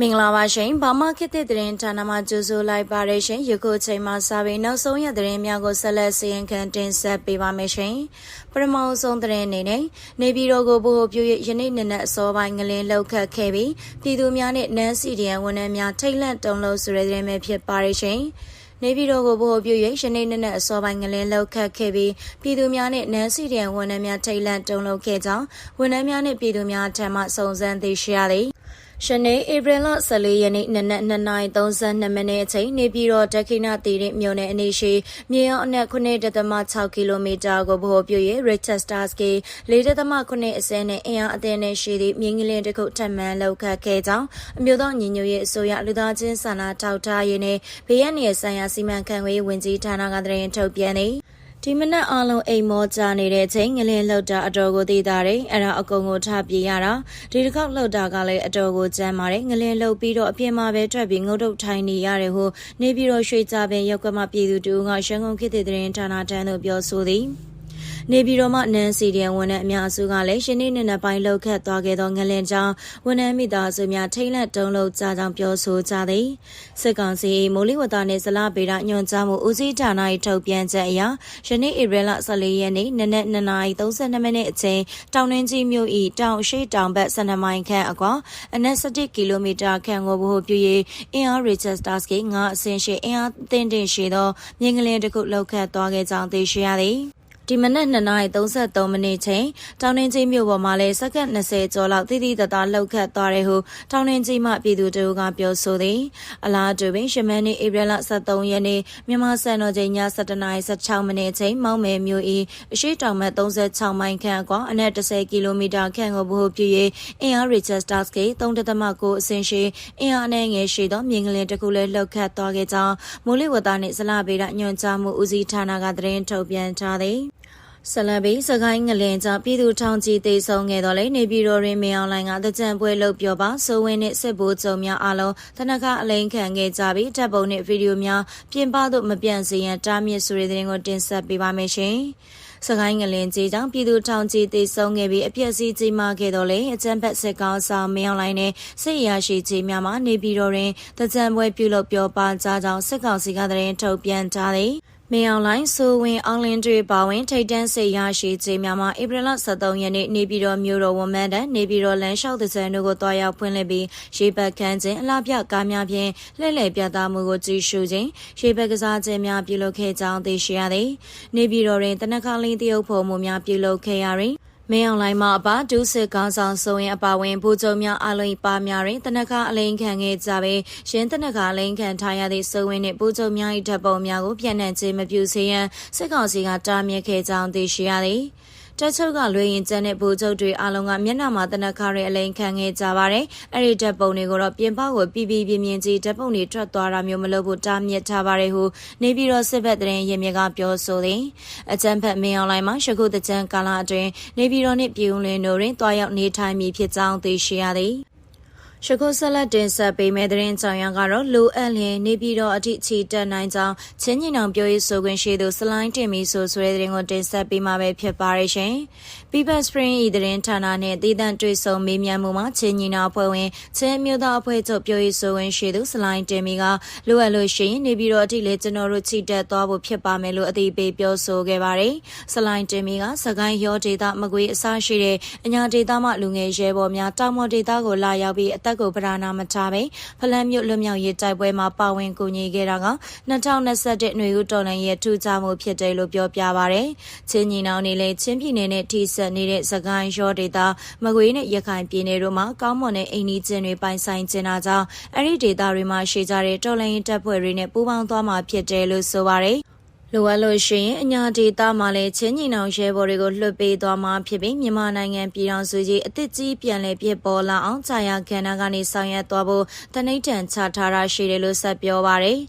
မင်္ဂလာပါရှင်ဘာမခေတ်တဲ့သတင်းဌာနမှာကြိုဆိုလိုက်ပါရရှင်ယခုချိန်မှာစာပေနောက်ဆုံးရသတင်းများကိုဆက်လက်စီရင်ခံတင်ဆက်ပေးပါမယ်ရှင်ပထမဆုံးသတင်းအနေနဲ့နေပြည်တော်ကိုဘို့ပြုရယနေ့နေ့နဲ့အစောပိုင်းငလင်းလောက်ခတ်ခဲ့ပြီးပြည်သူများနဲ့နန်းစီဒီယန်ဝန်ထမ်းများထိတ်လန့်တုန်လှုပ်ဆိုတဲ့သတင်းပဲဖြစ်ပါရရှင်နေပြည်တော်ကိုဘို့ပြု၍ယနေ့နေ့နဲ့အစောပိုင်းငလင်းလောက်ခတ်ခဲ့ပြီးပြည်သူများနဲ့နန်းစီဒီယန်ဝန်ထမ်းများထိတ်လန့်တုန်လှုပ်ခဲ့ကြောင်းဝန်ထမ်းများနဲ့ပြည်သူများထံမှစုံစမ်းသိရှိရသည် ရှနေ့ဧပြီလ14ရက်နေ့နနက်2:32မိနစ်အချိန်နေပြည်တော်ဒက္ခိဏသီရိမြို့နယ်အနီးရှိမြေအောင်အနက်9.6ကီလိုမီတာကိုဗဟိုပြု၍ Richter Star Scale 4.9အစင်းနဲ့အင်အားအသင်းနဲ့ရှိသည့်မြင်းကလင်းတစ်ခုထပ်မံလောက်ခတ်ခဲ့ကြောင်းအမျိုးသားညီညွတ်ရေးအစိုးရလူသားချင်းစာနာထောက်ထားရေးနဲ့ဘေးရန်နယ်ဆိုင်ရာစီမံခန့်ခွဲရေးဝန်ကြီးဌာနကသတင်းထုတ်ပြန်သည် ဒီမနက်အားလုံးအိမ်မောကြနေတဲ့အချိန်ငလင်းလှုပ်တာအတော်ကိုသိတာတယ်အဲ့ဒါအကုန်ကိုထပြေးရတာဒီတစ်ခေါက်လှုပ်တာကလည်းအတော်ကိုကြမ်းပါတယ်ငလင်းလှုပ်ပြီးတော့အပြင်မှာပဲထွက်ပြီးငုတ်တုတ်ထိုင်နေရတယ်ဟုနေပြီးတော့ရွှေကြပင်ရောက်ကမှပြည်သူတူကရန်ကုန်ခေတ်သစ်သတင်းဌာနတန်းတို့ပြောဆိုသည် နေပြည်တော်မှနန်းစီဒီယန်ဝန်ထမ်းအများစုကလည်းရှင်းနေနေပိုင်းလောက်ခတ်သွားခဲ့သောငလင်ကြောင့်ဝန်ထမ်းမိသားစုများထိတ်လန့်တုန်လှုပ်ကြကြောင်းပြောဆိုကြသည်စစ်ကောင်စီမိုးလေဝသနှင့်ဇလဗေဒညွှန်ကြားမှုဦးစီးဌာန၏ထုတ်ပြန်ချက်အရယနေ့ဧပြီလ14ရက်နေ့နနက်2:32မိနစ်အချိန်တောင်တွင်းကြီးမြို့၏တောင်ရှိတောင်ဘက်12မိုင်ခန့်အကွာအနက်17ကီလိုမီတာခန့်ကိုဘဟုပြု၍အင်အားရီချက်စတာစကေ9အဆင့်ရှိအင်အားတင်တင်ရှိသောမြင်းကလင်းတစ်ခုလောက်ခတ်သွားခဲ့ကြောင်းသိရှိရသည် ဒီမနက်2:33မိနစ်ချိန်တောင်တွင်းကြီးမြို့ပေါ်မှာလဲစက္ကန့်20ကျော်လောက်တိတိတသားလှုပ်ခတ်သွားတယ်ဟုတောင်တွင်းကြီးမှပြည်သူတို့ကပြောဆိုသည်အလားတူပင်ရှမန်နေ့ဧပြီလ23ရက်နေ့မြန်မာစံတော်ချိန်ည7:16မိနစ်ချိန်မောင်းမယ်မြို့၏အရှိတောင်ဘက်36မိုင်ခန့်ကွာအနက်10ကီလိုမီတာခန့်ကိုဘို့ပြည့်၍အင်အားရီချက်စတာစကေ3.9အဆင့်ရှိအင်အားနဲ့ငယ်ရှိသောမြင်းကလေးတစ်ခုလည်းလှုပ်ခတ်သွားခဲ့ကြောင်းမိုးလေဝသနှင့်ဇလဗေဒညွှန်ကြားမှုဦးစီးဌာနကသတင်းထုတ်ပြန်ထားသည် ဆလဘီစကိုင်းငလင်ကြောင့်ပြည်သူထောင်ကြီးတေဆုံးခဲ့တော့လေနေပြည်တော်ရင်းမင်းအောင်လိုင်ကတကြံပွဲလုပ်ပြောပါစိုးဝင်းနဲ့စစ်ဘိုးကြုံများအလုံးတနကအလိန်ခံခဲ့ကြပြီးတပ်ပုံနဲ့ဗီဒီယိုများပြင်ပသို့မပြန့်စေရန်တားမြစ်ဆိုတဲ့သတင်းကိုတင်ဆက်ပေးပါမယ်ရှင်။စကိုင်းငလင်ကြီးကြောင့်ပြည်သူထောင်ကြီးတေဆုံးခဲ့ပြီးအပြည့်အစည်ကြီးမားခဲ့တော့လေအကြမ်းဖက်စစ်ကောင်ဆောင်မင်းအောင်လိုင်နဲ့စစ်ရရှိကြီးများမှနေပြည်တော်တွင်တကြံပွဲပြုလုပ်ပြောပါကြကြောင်းစစ်ကောင်စီကသတင်းထုတ်ပြန်ထားသည်။ မင်းအောင်လိုင်းဆိုဝင်အောင်လင်းတွေပါဝင်ထိတ်တန်းစိတ်ရရှိခြင်းများမှာဧပြီလ23ရက်နေ့နေပြည်တော်မြို့တော်ဝန်မန်းတန်နေပြည်တော်လမ်းလျှောက်တဲ့ဇန်တို့ကိုတွားရောက်ဖွင့်လှစ်ပြီးရေဘက်ခန်းခြင်းအလားပြကားများဖြင့်လှည့်လည်ပြသမှုကိုကြည့်ရှုခြင်းရေဘက်ကစားခြင်းများပြုလုပ်ခဲ့ကြောင်းသိရှိရသည် နေပြည်တော်တွင်တနခါလင်းတရုပ်ဖော်မှုများပြုလုပ်ခဲ့ရရင် မင်းအောင်လိုင်းမှအပါဒုစစ်ကောင်းဆောင်ဆိုရင်အပါဝင်ဘူကြုံများအလုံးပါများတွင်တနခအလိန်ခံခဲ့ကြပေရင်းတနခအလိန်ခံထားရသည့်ဆိုဝင်နှင့်ဘူကြုံများ၏ဓာတ်ပုံများကိုပြန့်နှံ့ခြင်းမပြုစေရန်စစ်ကောင်စီကတားမြစ်ခဲ့ကြောင်းသိရှိရသည် တက်ချုပ်ကလွေရင်ကျန်းတဲ့ဘူချုပ်တွေအားလုံးကမျက်နှာမှာတနခါရဲအလိန်ခံခဲ့ကြပါတယ်။အဲ့ဒီဓာတ်ပုံတွေကိုတော့ပြင်ပကိုပြည်ပြည်ပြင်းပြင်းကြီးဓာတ်ပုံတွေထွက်သွားတာမျိုးမလုပ်ဖို့တားမြစ်ထားပါတယ်ဟုနေပြည်တော်စစ်ဘက်သတင်းရင်မြကပြောဆိုသည်။အကြံဖက်မင်းအွန်လိုင်းမှာရှခုတကြံကာလအတွင်းနေပြည်တော်နှင့်ပြည်ဦးလင်းတို့တွင်တွားရောက်နေထိုင်မည်ဖြစ်ကြောင်းသိရှိရသည်။ ရှကုဆက်လက်တင်ဆက်ပေးမယ့်သတင်းကြောင်ရကတော့လိုအပ်လျင်နေပြည်တော်အထိချီတက်နိုင်ကြောင်းချင်းညီနောင်ပြောရေးဆိုခွင့်ရှိသူစလိုင်းတင်မီဆိုဆိုတဲ့သတင်းကိုတင်ဆက်ပေးမှာပဲဖြစ်ပါရရှင်။ People Spring ဤသတင်းဌာနနဲ့တည်တံ့တွေ့ဆုံမေးမြန်းမှုမှာချင်းညီနောင်အဖွဲ့ဝင်ချင်းမျိုးသားအဖွဲ့ချုပ်ပြောရေးဆိုခွင့်ရှိသူစလိုင်းတင်မီကလိုအပ်လို့ရှိရင်နေပြည်တော်အထိလေကျွန်တော်တို့ချီတက်သွားဖို့ဖြစ်ပါမယ်လို့အသိပေးပြောဆိုခဲ့ပါတယ်။စလိုင်းတင်မီကစကိုင်းရောဒေသမကွေးအစရှိတဲ့အညာဒေသမှလူငယ်ရဲဘော်များတောင်မော်ဒေသကိုလာရောက်ပြီးအသက်ကိုပဓာနာမထားပဲဖလန်းမြို့လွတ်မြောက်ရေးတိုက်ပွဲမှာပါဝင်ကူညီခဲ့တာက2021ຫນွေဦးတော်လှန်ရေးထူးခြားမှုဖြစ်တယ်လို့ပြောပြပါရယ်ချင်းညီနောင်နေလေချင်းပြည်နယ်နဲ့ထိစပ်နေတဲ့စကိုင်းရောဒေသမကွေးနဲ့ရခိုင်ပြည်နယ်တို့မှာကောင်းမွန်တဲ့အိမ်နီးချင်းတွေပိုင်ဆိုင်ကျင်တာကြောင့်အဲ့ဒီဒေသတွေမှာရှိကြတဲ့တော်လှန်ရေးတပ်ဖွဲ့တွေနဲ့ပူးပေါင်းသွားမှာဖြစ်တယ်လို့ဆိုပါရယ် လိုအပ်လို့ရှိရင်အညာဒေတာမှာလည်းချင်းညီနောင်ရဲဘော်တွေကိုလွှတ်ပေးသွားမှာဖြစ်ပြီးမြန်မာနိုင်ငံပြည်ထောင်စုကြီးအသစ်ကြီးပြန်လည်ပြပေါ်လာအောင်ကြာရခန္ဓာကနေဆောင်ရွက်သွားဖို့တနိဋ္ဌံချထားတာရှိတယ်လို့ဆက်ပြောပါရယ်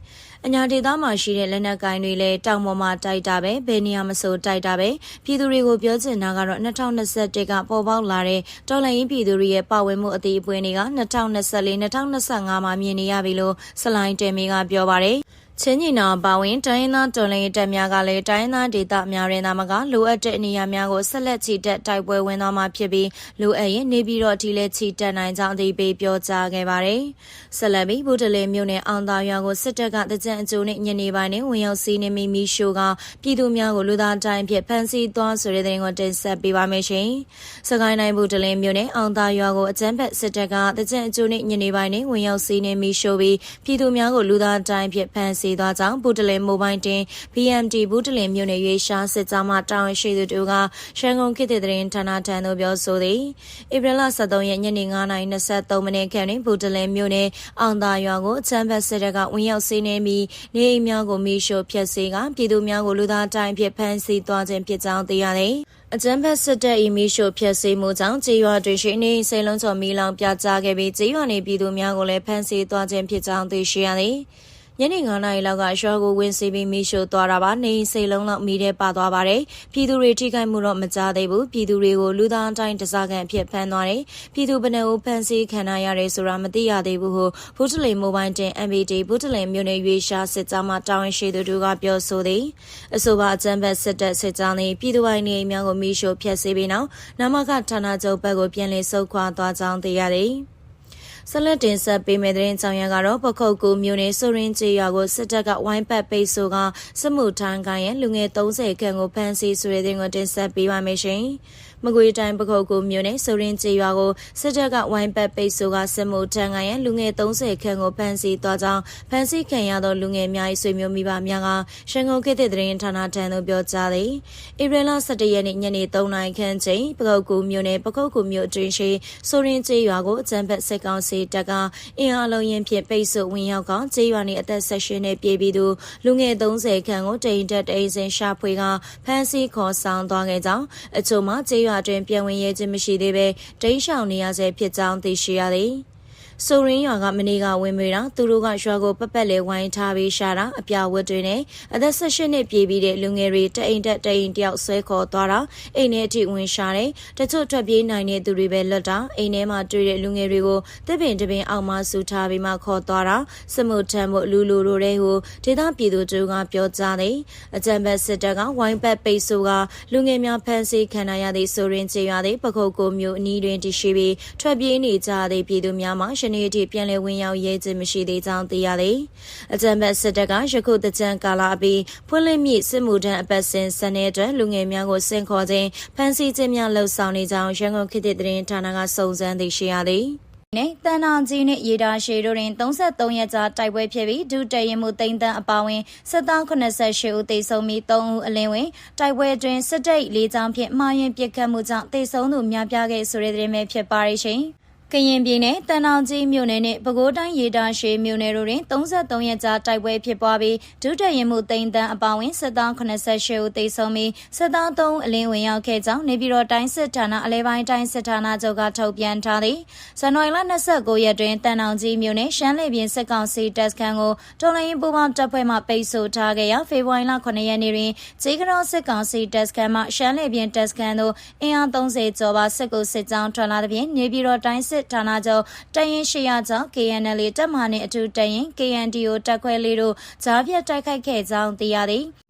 အညာဒေသမှာရှိတဲ့လက်နက်ကိုင်တွေလည်းတောင်ပေါ်မှာတိုက်တာပဲဘယ်နေရာမဆိုတိုက်တာပဲပြည်သူတွေကိုပြောချင်တာကတော့2021ကပေါ်ပေါက်လာတဲ့တော်လှန်ရေးပြည်သူတွေရဲ့ပါဝင်မှုအသေးအပွင့်တွေက2024 2025မှာမြင်နေရပြီလို့စလိုင်းတယ်မီကပြောပါတယ် ချင်းညီနာပါဝင်တိုင်းရင်းသားတော်လှန်ရေးတပ်များကလည်းတိုင်းရင်းသားဒေသများရင်သာမကလိုအပ်တဲ့နေရာများကိုဆက်လက်ချီတက်တိုက်ပွဲဝင်သွားမှာဖြစ်ပြီးလိုအပ်ရင်နေပြီးတော့အထီးလဲချီတက်နိုင်ကြောင်းအသိပေးပြောကြားခဲ့ပါတယ်။ဆက်လက်ပြီးဗုဒ္ဓလေမြို့နယ်အောင်သာရွာကိုစစ်တပ်ကတကြံအကျိုးနဲ့ညနေပိုင်းနဲ့ဝင်ရောက်စီးနေမိမီရှိုးကပြည်သူများကိုလူသားတိုင်းဖြစ်ဖမ်းဆီးသွားဆိုတဲ့တဲ့ရင်ကိုတင်ဆက်ပေးပါမယ်ရှင်။စကိုင်းတိုင်းဗုဒ္ဓလေမြို့နယ်အောင်သာရွာကိုအကြမ်းဖက်စစ်တပ်ကတကြံအကျိုးနဲ့ညနေပိုင်းနဲ့ဝင်ရောက်စီးနေမိရှိုးပြီးပြည်သူများကိုလူသားတိုင်းဖြစ်ဖမ်းဆီးသွားကြောင်းဘူတလင်မိုဘိုင်းတင် BMT ဘူတလင်မြို့နယ်ရွေးရှားစစ်ကြောင်းမှတာဝန်ရှိသူတို့ကရှန်ကုန်ခေတ်တဲ့တဲ့ဌာနထံသို့ပြောဆိုသည်ဧပြီလ23ရက်ညနေ9:23မိနစ်ခန့်တွင်ဘူတလင်မြို့နယ်အောင်သာရွာကိုအချမ်းဘတ်စစ်တပ်ကဝင်ရောက်စီးနင်းပြီးနေအိမ်များကိုမိရှို့ဖျက်ဆီးကပြည်သူများကိုလူသားတိုင်းဖြစ်ဖမ်းဆီးသွားခြင်းဖြစ်ကြောင်းသိရသည်အကြမ်းဖက်စစ်တပ်၏မီရှို့ဖျက်ဆီးမှုကြောင့်ကြေးရွာတွေရှိနေစိတ်လုံးချော်မီလောင်ပြကြားခဲ့ပြီးကြေးရွာနေပြည်သူများကိုလည်းဖမ်းဆီးသွားခြင်းဖြစ်ကြောင်းသိရှိရသည် ညနေ9နာရီလောက်ကရွာကိုဝင်စီပြီးမိရှို့သွားတာပါနေစိတ်လုံးလောက်မိတဲ့ပါသွားပါတယ်ပြည်သူတွေထိခိုက်မှုတော့မကြားသေးဘူးပြည်သူတွေကိုလူသားတိုင်းတစားကန်အဖြစ်ဖမ်းသွားတယ်ပြည်သူဘယ်နှဦးဖမ်းဆီးခံရရတယ်ဆိုတာမသိရသေးဘူးဟုဘုထလီမိုဘိုင်းတင် MBD ဘုထလီမြို့နယ်ရွေးရှားစစ်ကြောင်းမှတာဝန်ရှိသူတို့ကပြောဆိုသည်အဆိုပါအကြမ်းဖက်စစ်တပ်စစ်ကြောင်းသည်ပြည်သူပိုင်းနေအများကိုမိရှို့ဖျက်ဆီးပြီးနောက်နမခဌာနချုပ်ဘက်ကိုပြန်လည်ဆုတ်ခွာသွားကြောင်းသိရသည် ဆက်လက်တင်ဆက်ပေးမယ့်တဲ့ကြောင်ရကတော့ပခုတ်ကူမြို့နယ်စိုးရင်ကျေးရွာကိုစစ်တပ်ကဝိုင်းပတ်ပိတ်ဆိုကစစ်မှုထမ်းကိုင်းရဲ့လူငယ်30ခန့်ကိုဖမ်းဆီးဆိုတဲ့တဲ့ကိုတင်ဆက်ပေးပါမယ်ရှင်။မကွေတိုင်းပခုတ်ကူမြို့နယ်စိုးရင်ကျေးရွာကိုစစ်တပ်ကဝိုင်းပတ်ပိတ်ဆိုကစစ်မှုထမ်းကိုင်းရဲ့လူငယ်30ခန့်ကိုဖမ်းဆီးသွားကြောင်းဖမ်းဆီးခံရသောလူငယ်များ၏ဆွေမျိုးမိဘများကရှန်ကုန်ခေတ်တဲ့သတင်းဌာနထံသို့ပြောကြားသည်။ဧပြီလ17ရက်နေ့ညနေ3နာရီခန့်ချိန်ပခုတ်ကူမြို့နယ်ပခုတ်ကူမြို့အတွင်းရှိစိုးရင်ကျေးရွာကိုအကြံဖက်စစ်ကောင်စီတပ်ကအင်အားလုံးရင်ဖြင့်ပိတ်ဆို့ဝင်ရောက်ကကျေးရွာနေအသက်ဆက်ရှင်နဲ့ပြည်ပြီးသူလူငယ်30ခန့်ကိုတိန်တက်တိန်စင်ရှာဖွေကဖမ်းဆီးခေါ်ဆောင်သွားခဲ့ကြောင်းအချို့မှကျေးရွာတွင်ပြန်ဝင်ရဲခြင်းမရှိသေးဘဲတိန်ရှောင်နေရဆဲဖြစ်ကြောင်းသိရှိရသည်။ ဆိုရင်းရွာကမနေ့ကဝင်မေတာသူတို့ကရွာကိုပက်ပက်လဲဝိုင်းထားပြီးရှာတာအပြဝတ်တွေနဲ့အသက်၁၈နှစ်ပြည့်ပြီးတဲ့လူငယ်တွေတအိမ်တက်တအိမ်တယောက်ဆွဲခေါ်သွားတာအိမ်ထဲအထိဝင်ရှာတယ်တချို့ထွက်ပြေးနိုင်တဲ့သူတွေပဲလွတ်တာအိမ်ထဲမှာတွေ့တဲ့လူငယ်တွေကိုတစ်ပင်တစ်ပင်အောက်မှဆူထားပြီးမှခေါ်သွားတာစမှုထမ်းမှုလူလူတို့တွေကိုဒေသပြည်သူတို့ကပြောကြားတယ်အကြံဘက်စစ်တပ်ကဝိုင်းပတ်ပိတ်ဆိုကလူငယ်များဖမ်းဆီးခံရသည့်ဆိုရင်ကျေးရွာသည်ပခုတ်ကိုမျိုးအနီးတွင်တရှိပြီးထွက်ပြေးနေကြသည့်ပြည်သူများမှယနေ့အထိပြန်လည်ဝင်ရောက်ရဲခြင်းမရှိသေးကြောင်းသိရသည်။အကြံဘက်စစ်တပ်ကယခုတကြံကာလအပြီးဖွင့်လင်းမြစ်စစ်မှုထမ်းအပတ်စဉ်စနေအတွက်လူငယ်များကိုစင်ခေါ်ခြင်းဖမ်းဆီးခြင်းများလှုပ်ဆောင်နေကြောင်းရန်ကုန်ခေတ်သစ်သတင်းဌာနကစုံစမ်းသိရှိရသည်။နဲ့တန်နာကြီးနဲ့ရေတာရှည်တို့တွင်33ရက်ကြာတိုက်ပွဲဖြစ်ပြီးဒုတရင်မှုတိမ့်တန်းအပါဝင်788ဦးသေဆုံးပြီး3ဦးအလင်းဝင်တိုက်ပွဲတွင်စစ်တပ်လေးချောင်းဖြင့်မှားယွင်းပစ်ခတ်မှုကြောင့်သေဆုံးသူများပြားခဲ့ဆိုတဲ့သတင်းပဲဖြစ်ပါရဲ့ရှင်။ ကရင်ပြည်နယ်တန်အောင်ကြီးမြို့နယ်နဲ့ပဲခူးတိုင်းရေတာရှည်မြို့နယ်တို့တွင်33ရက်ကြာတိုက်ပွဲဖြစ်ပွားပြီးဒုတက်ရင်မှုတိန်တန်းအပောင်းဝင်စစ်သား88ဦးသေဆုံးပြီးစစ်သား3ဦးအလင်းဝင်ရောက်ခဲ့ကြောင်းနေပြည်တော်တိုင်းစစ်ဌာနအလဲပိုင်းတိုင်းစစ်ဌာနချုပ်ကထုတ်ပြန်ထားသည်ဇန်နဝါရီလ29ရက်တွင်တန်အောင်ကြီးမြို့နယ်ရှမ်းလေပြင်းစစ်ကောင်စီတပ်စခန်းကိုတော်လိုင်းပူပေါင်းတပ်ဖွဲ့မှပိတ်ဆို့ထားခဲ့ရာဖေဖော်ဝါရီလ9ရက်နေ့တွင်ဂျေကရောစစ်ကောင်စီတပ်စခန်းမှရှမ်းလေပြင်းတပ်စခန်းသို့အင်အား30ကျော်ပါစစ်ကူစစ်ကြောင်းထွက်လာသဖြင့်နေပြည်တော်တိုင်းစစ်ဌာနချုပ်တရင်ရှိရကြောင့် KNL တပ်မဟာနှင့်အထူးတရင် KNDO တပ်ခွဲလေးတို့ကြားပြတ်တိုက်ခိုက်ခဲ့ကြောင်းသိရသည်။